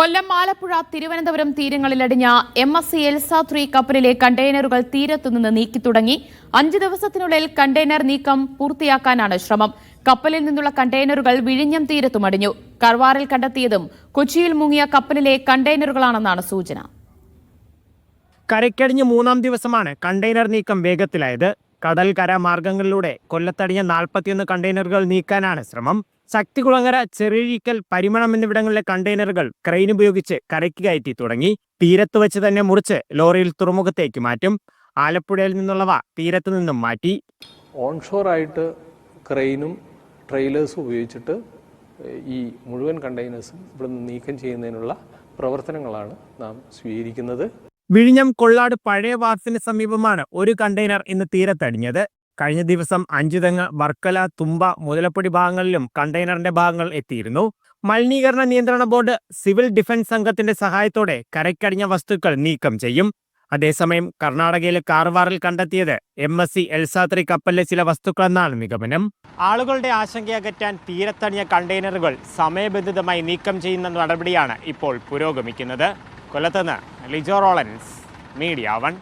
കൊല്ലം Alappuzha Thiruvananthapuram തീരങ്ങളിലടിഞ്ഞ M S C Elsa three കപ്പലിലെ കണ്ടെയ്നറുകൾ തീരത്തുനിന്ന് നീക്കി തുടങ്ങി. അഞ്ച് ദിവസത്തിനുള്ളിൽ കണ്ടെയ്നർ നീക്കം പൂർത്തിയാക്കാനാണ് ശ്രമം. കപ്പലിൽ നിന്നുള്ള കണ്ടെയ്നറുകൾ വിഴിഞ്ഞം തീരത്തും അടിഞ്ഞു. കർവാറിൽ കണ്ടെത്തിയതും കൊച്ചിയിൽ മുങ്ങിയ കപ്പലിലെ കണ്ടെയ്നറുകളാണെന്നാണ് സൂചന. കരയ്ക്കടിഞ്ഞ് മൂന്നാം ദിവസമാണ് കണ്ടെയ്നർ നീക്കം വേഗത്തിലായത്. കടൽ കര മാർഗങ്ങളിലൂടെ കൊല്ലത്തടിഞ്ഞ നാൽപ്പത്തിയൊന്ന് കണ്ടെയ്നറുകൾ നീക്കാനാണ് ശ്രമം. ശക്തികുളങ്ങര ചെറിയക്കൽ പരിമണം എന്നിവിടങ്ങളിലെ കണ്ടെയ്നറുകൾ ക്രെയിൻ ഉപയോഗിച്ച് കരയ്ക്ക് കയറ്റി തുടങ്ങി. തീരത്ത് വെച്ച് തന്നെ മുറിച്ച് ലോറിയിൽ തുറമുഖത്തേക്ക് മാറ്റും. ആലപ്പുഴയിൽ നിന്നുള്ളവ തീരത്ത് നിന്നും മാറ്റി. ഓൺഷോർ ആയിട്ട് ക്രെയിനും ട്രെയിലേഴ്സും ഉപയോഗിച്ചിട്ട് ഈ മുഴുവൻ കണ്ടെയ്നേഴ്സും ഇവിടെ നീക്കം ചെയ്യുന്നതിനുള്ള പ്രവർത്തനങ്ങളാണ് നാം സ്വീകരിക്കുന്നത്. വിഴിഞ്ഞം കൊള്ളാട് പഴയ വാർഫിന് സമീപമാണ് ഒരു കണ്ടെയ്നർ ഇന്ന് തീരത്തടിഞ്ഞത് കഴിഞ്ഞ ദിവസം അഞ്ചുതെങ്ങ് വർക്കല തുമ്പ മുതലപ്പൊടി ഭാഗങ്ങളിലും കണ്ടെയ്നറിന്റെ ഭാഗങ്ങൾ എത്തിയിരുന്നു. മലിനീകരണ നിയന്ത്രണ ബോർഡ് സിവിൽ ഡിഫൻസ് സംഘത്തിന്റെ സഹായത്തോടെ കരയ്ക്കടിഞ്ഞ വസ്തുക്കൾ നീക്കം ചെയ്യും. അതേസമയം കർണാടകയിലെ കാർവാറിൽ കണ്ടെത്തിയത് എം എസ് സി എൽസാത്രി കപ്പലിലെ ചില വസ്തുക്കളെന്നാണ് നിഗമനം. ആളുകളുടെ ആശങ്കയകറ്റാൻ തീരത്തടിഞ്ഞ കണ്ടെയ്നറുകൾ സമയബന്ധിതമായി നീക്കം ചെയ്യുന്ന നടപടിയാണ് ഇപ്പോൾ പുരോഗമിക്കുന്നത്. കൊല്ലത്തുനിന്ന് ലിജോ റോളൻസ് മീഡിയ വൺ.